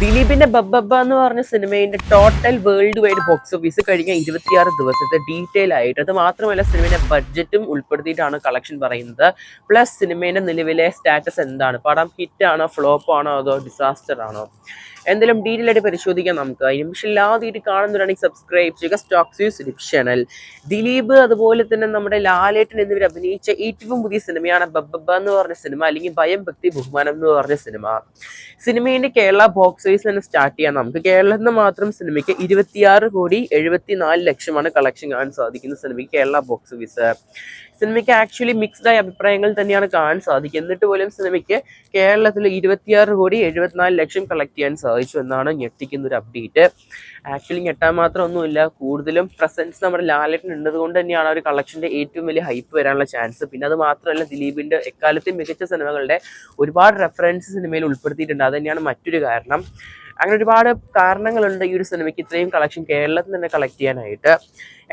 ദിലീപിന്റെ ബബ്ബബ്ബ എന്ന് പറഞ്ഞ സിനിമയുടെ total world wide box office കഴിഞ്ഞ ഇരുപത്തിയാറ് ദിവസത്തെ ഡീറ്റെയിൽ ആയിട്ട്. അത് മാത്രമല്ല സിനിമയുടെ ബഡ്ജറ്റും ഉൾപ്പെടുത്തിയിട്ടാണ് കളക്ഷൻ പറയുന്നത്. പ്ലസ് സിനിമയുടെ നിലവിലെ സ്റ്റാറ്റസ് എന്താണ്? പടം ഹിറ്റ് ആണോ ഫ്ലോപ്പ് ആണോ അതോ ഡിസാസ്റ്റർ ആണോ? എന്തെങ്കിലും ഡീറ്റെയിൽ ആയിട്ട് പരിശോധിക്കാം നമുക്ക്. അതിന് പക്ഷേ എല്ലാവരും കാണുന്നവരാണെങ്കിൽ സബ്സ്ക്രൈബ് ചെയ്യുക സ്റ്റോക്സ് യൂസ് ചാനൽ ദിലീപ് അതുപോലെ തന്നെ നമ്മുടെ ലാലേട്ടൻ എന്നിവർ അഭിനയിച്ച ഏറ്റവും പുതിയ സിനിമയാണ് ബബ്ബബ എന്ന് പറഞ്ഞ സിനിമ അല്ലെങ്കിൽ ഭയം ഭക്തി ബഹുമാനം എന്ന് പറഞ്ഞ സിനിമ. സിനിമയുടെ കേരള ബോക്സ് ഓഫീസ് തന്നെ സ്റ്റാർട്ട് ചെയ്യാം നമുക്ക്. കേരളത്തിൽ നിന്ന് മാത്രം സിനിമയ്ക്ക് ഇരുപത്തിയാറ് കോടി എഴുപത്തിനാല് ലക്ഷമാണ് കളക്ഷൻ കാണാൻ സാധിക്കുന്ന സിനിമയ്ക്ക് കേരള ബോക്സ് ഓഫീസ് സിനിമയ്ക്ക് ആക്ച്വലി മിക്സ്ഡ് ആയ അഭിപ്രായങ്ങൾ തന്നെയാണ് കാണാൻ സാധിക്കുക. എന്നിട്ട് പോലും സിനിമയ്ക്ക് കേരളത്തിൽ ഇരുപത്തിയാറ് കോടി എഴുപത്തിനാല് ലക്ഷം കളക്ട് ചെയ്യാൻ സാധിച്ചു എന്നാണ് ഞെട്ടിക്കുന്ന ഒരു അപ്ഡേറ്റ് ആക്ച്വലി ഞെട്ടാൻ മാത്രമൊന്നുമില്ല കൂടുതലും പ്രസൻസ് നമ്മുടെ ലാലേട്ടൻ ഉള്ളത് കൊണ്ട് തന്നെയാണ് ഒരു കളക്ഷന്റെ ഏറ്റവും വലിയ ഹൈപ്പ് വരാനുള്ള ചാൻസ് പിന്നെ അത് മാത്രമല്ല ദിലീപിന്റെ എക്കാലത്തെയും മികച്ച സിനിമകളുടെ ഒരുപാട് റെഫറൻസ് സിനിമയിൽ ഉൾപ്പെടുത്തിയിട്ടുണ്ട്. അത് തന്നെയാണ് മറ്റൊരു കാരണം. അങ്ങനെ ഒരുപാട് കാരണങ്ങളുണ്ട് ഈ ഒരു സിനിമയ്ക്ക്. ഇത്രയും കളക്ഷൻ കേരളത്തിൽ തന്നെ കളക്ട് ചെയ്യാനായിട്ട്.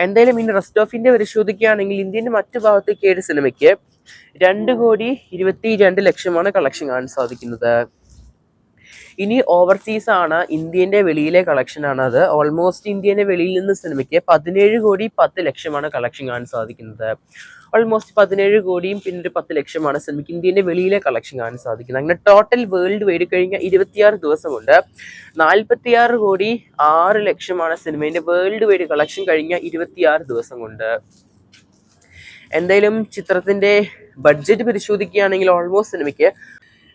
എന്തായാലും ഇനി റെസ്റ്റ് ഓഫ് ഇന്ത്യ പരിശോധിക്കുകയാണെങ്കിൽ ഇന്ത്യന്റെ മറ്റു ഭാഗത്തേക്ക് ഒരു സിനിമയ്ക്ക് രണ്ട് കോടി ഇരുപത്തി രണ്ട് ലക്ഷമാണ് കളക്ഷൻ കാണാൻ സാധിക്കുന്നത്. ഇനി ഓവർസീസ് ആണ് ഇന്ത്യന്റെ വെളിയിലെ കളക്ഷൻ ആണ് അത്. ഓൾമോസ്റ്റ് ഇന്ത്യന്റെ വെളിയിൽ നിന്ന് സിനിമയ്ക്ക് പതിനേഴ് കോടി പത്ത് ലക്ഷമാണ് കളക്ഷൻ കാണാൻ സാധിക്കുന്നത്. ഓൾമോസ്റ്റ് പതിനേഴ് കോടിയും പിന്നെ ഒരു പത്ത് ലക്ഷമാണ് സിനിമയ്ക്ക് ഇന്ത്യന്റെ വെളിയിലെ കളക്ഷൻ കാണാൻ സാധിക്കുന്നത്. അങ്ങനെ ടോട്ടൽ വേൾഡ് വൈഡ് കഴിഞ്ഞ ഇരുപത്തിയാറ് ദിവസമുണ്ട്. നാൽപ്പത്തിയാറ് കോടി ആറ് ലക്ഷമാണ് സിനിമേന്റെ വേൾഡ് വൈഡ് കളക്ഷൻ കഴിഞ്ഞ ഇരുപത്തിയാറ് ദിവസം കൊണ്ട് എന്തായാലും ചിത്രത്തിന്റെ ബഡ്ജറ്റ് പരിശോധിക്കുകയാണെങ്കിൽ ഓൾമോസ്റ്റ് സിനിമയ്ക്ക്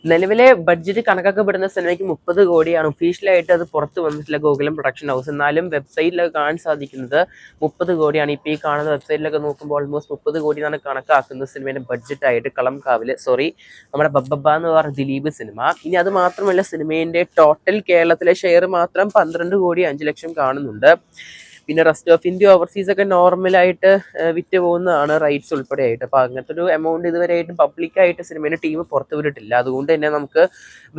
നിലവിലെ ബഡ്ജറ്റ് കണക്കാക്കപ്പെടുന്ന സിനിമയ്ക്ക് മുപ്പത് കോടിയാണ് ഒഫീഷ്യലായിട്ട് അത് പുറത്ത് വന്നിട്ടില്ല ഗോകുലം പ്രൊഡക്ഷൻ ഹൗസ് എന്നാലും വെബ്സൈറ്റിലൊക്കെ കാണാൻ സാധിക്കുന്നത് മുപ്പത് കോടിയാണ്. ഇപ്പോൾ ഈ കാണുന്ന വെബ്സൈറ്റിലൊക്കെ നോക്കുമ്പോൾ ഓൾമോസ്റ്റ് മുപ്പത് കോടി എന്നാണ് കണക്കാക്കുന്നത് സിനിമയുടെ ബഡ്ജറ്റായിട്ട് കളം കാവിൽ സോറി നമ്മുടെ ബബ്ബബ എന്ന് പറഞ്ഞ ദിലീപ് സിനിമ ഇനി അത് മാത്രമല്ല സിനിമേന്റെ ടോട്ടൽ കേരളത്തിലെ ഷെയർ മാത്രം പന്ത്രണ്ട് കോടി അഞ്ച് ലക്ഷം കാണുന്നുണ്ട്. പിന്നെ റെസ്റ്റ് ഓഫ് ഇന്ത്യ ഓവർസീസ് ഒക്കെ നോർമലായിട്ട് വിറ്റ് പോകുന്നതാണ് റൈറ്റ്സ് ഉൾപ്പെടെ ആയിട്ട് അപ്പോൾ അങ്ങനത്തെ ഒരു എമൗണ്ട് ഇതുവരെയായിട്ടും പബ്ലിക്കായിട്ട് സിനിമയുടെ ടീം പുറത്തു വിട്ടിട്ടില്ല. അതുകൊണ്ട് തന്നെ നമുക്ക്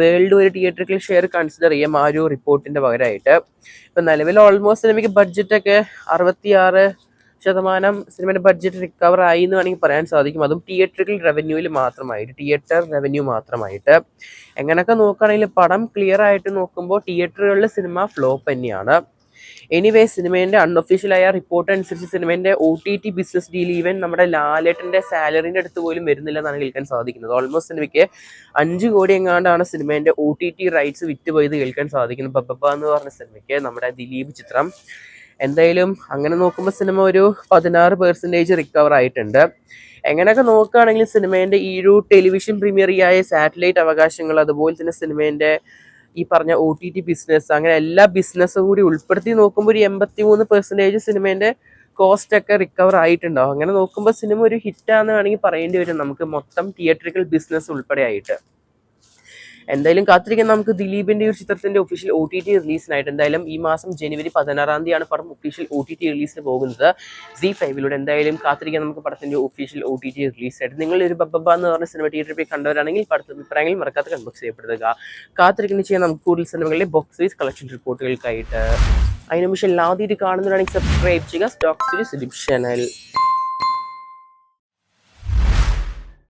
വേൾഡ് ഒരു തിയേറ്ററിക്കൽ ഷെയർ കൺസിഡർ ചെയ്യാം ആ ഒരു റിപ്പോർട്ടിന്റെ പകരമായിട്ട് ഇപ്പം നിലവിൽ ഓൾമോസ്റ്റ് സിനിമയ്ക്ക് ബഡ്ജറ്റൊക്കെ അറുപത്തിയാറ് ശതമാനം സിനിമയുടെ ബഡ്ജറ്റ് റിക്കവർ ആയി എന്ന് വേണമെങ്കിൽ പറയാൻ സാധിക്കും. അതും തിയേറ്ററിക്കൽ റവന്യൂവിൽ മാത്രമായിട്ട് തിയേറ്റർ റവന്യൂ മാത്രമായിട്ട്. എങ്ങനെയൊക്കെ നോക്കുകയാണെങ്കിൽ പടം ക്ലിയർ ആയിട്ട് നോക്കുമ്പോൾ തിയേറ്ററുകളിലെ സിനിമ ഫ്ലോപ്പ് തന്നെയാണ്. എനിവേ സിനിമേന്റെ അൺഒഫീഷ്യലായ റിപ്പോർട്ട് അനുസരിച്ച് സിനിമേന്റെ O T T business deal even നമ്മുടെ ലാലേട്ടന്റെ സാലറിന്റെ അടുത്ത് പോലും വരുന്നില്ല എന്നാണ് കേൾക്കാൻ സാധിക്കുന്നത്. ഓൾമോസ്റ്റ് സിനിമയ്ക്ക് അഞ്ച് കോടി എങ്ങാണ്ടാണ് സിനിമേന്റെ ഒ ടി ടി റൈറ്റ്സ് വിറ്റുപോയത് കേൾക്കാൻ സാധിക്കുന്നത് ബബ്ബ എന്ന് പറഞ്ഞ സിനിമയ്ക്ക് നമ്മുടെ ദിലീപ് ചിത്രം. എന്തായാലും അങ്ങനെ നോക്കുമ്പോൾ സിനിമ ഒരു പതിനാറ് പെർസെന്റേജ് റിക്കവർ ആയിട്ടുണ്ട്. എങ്ങനെയൊക്കെ നോക്കുകയാണെങ്കിൽ സിനിമേന്റെ ഈ ഒരു ടെലിവിഷൻ പ്രീമിയറിയായ സാറ്റലൈറ്റ് അവകാശങ്ങൾ അതുപോലെ തന്നെ സിനിമേന്റെ ഈ പറഞ്ഞ ഒ ടി ടി ബിസിനസ് അങ്ങനെ എല്ലാ ബിസിനസ്സും കൂടി ഉൾപ്പെടുത്തി നോക്കുമ്പോൾ ഒരു എൺപത്തി മൂന്ന് പെർസെന്റേജ് സിനിമേന്റെ കോസ്റ്റ് ഒക്കെ റിക്കവർ ആയിട്ടുണ്ടാവും. അങ്ങനെ നോക്കുമ്പോൾ സിനിമ ഒരു ഹിറ്റാന്ന് വേണമെങ്കിൽ പറയേണ്ടി വരും. നമുക്ക് മൊത്തം തിയേറ്ററിക്കൽ ബിസിനസ് ഉൾപ്പെടെ ആയിട്ട്. എന്തായാലും കാത്തിരിക്കാൻ നമുക്ക് ദിലീപിന്റെ ഒരു ചിത്രത്തിന്റെ ഒഫീഷ്യൽ ഒ ടി ടി റിലീസിനായിട്ട് എന്തായാലും ഈ മാസം ജനുവരി പതിനാറാം തീയതിയാണ് പടം ഒഫീഷ്യൽ ഒ ടി ടി റിലീസിന് പോകുന്നത്. സി ഫൈവിലൂടെ എന്തായാലും കാത്തിരിക്കാൻ നമുക്ക് പടത്തിന്റെ ഒഫീഷ്യൽ ഒ ടി ടി റിലീസായിട്ട് നിങ്ങൾ ഒരു ബബ്ബ എന്ന് പറഞ്ഞ സിനിമ തിയേറ്ററിൽ പോയി കണ്ടവരാണെങ്കിൽ പടത്തിൽ അഭിപ്രായങ്ങൾ മറക്കാത്ത കൺബോക്സ് ചെയ്യപ്പെടുക. കാത്തിരിക്കുന്ന ചെയ്യാൻ നമുക്ക് കൂടുതൽ സിനിമകളിലെ ബോക്സ് വൈസ് കളക്ഷൻ റിപ്പോർട്ടുകൾക്കായിട്ട് അതിനുശേഷം എല്ലാ തീയതി കാണുന്നവരാണെങ്കിൽ സബ്സ്ക്രൈബ് ചെയ്യുക. Stock series channel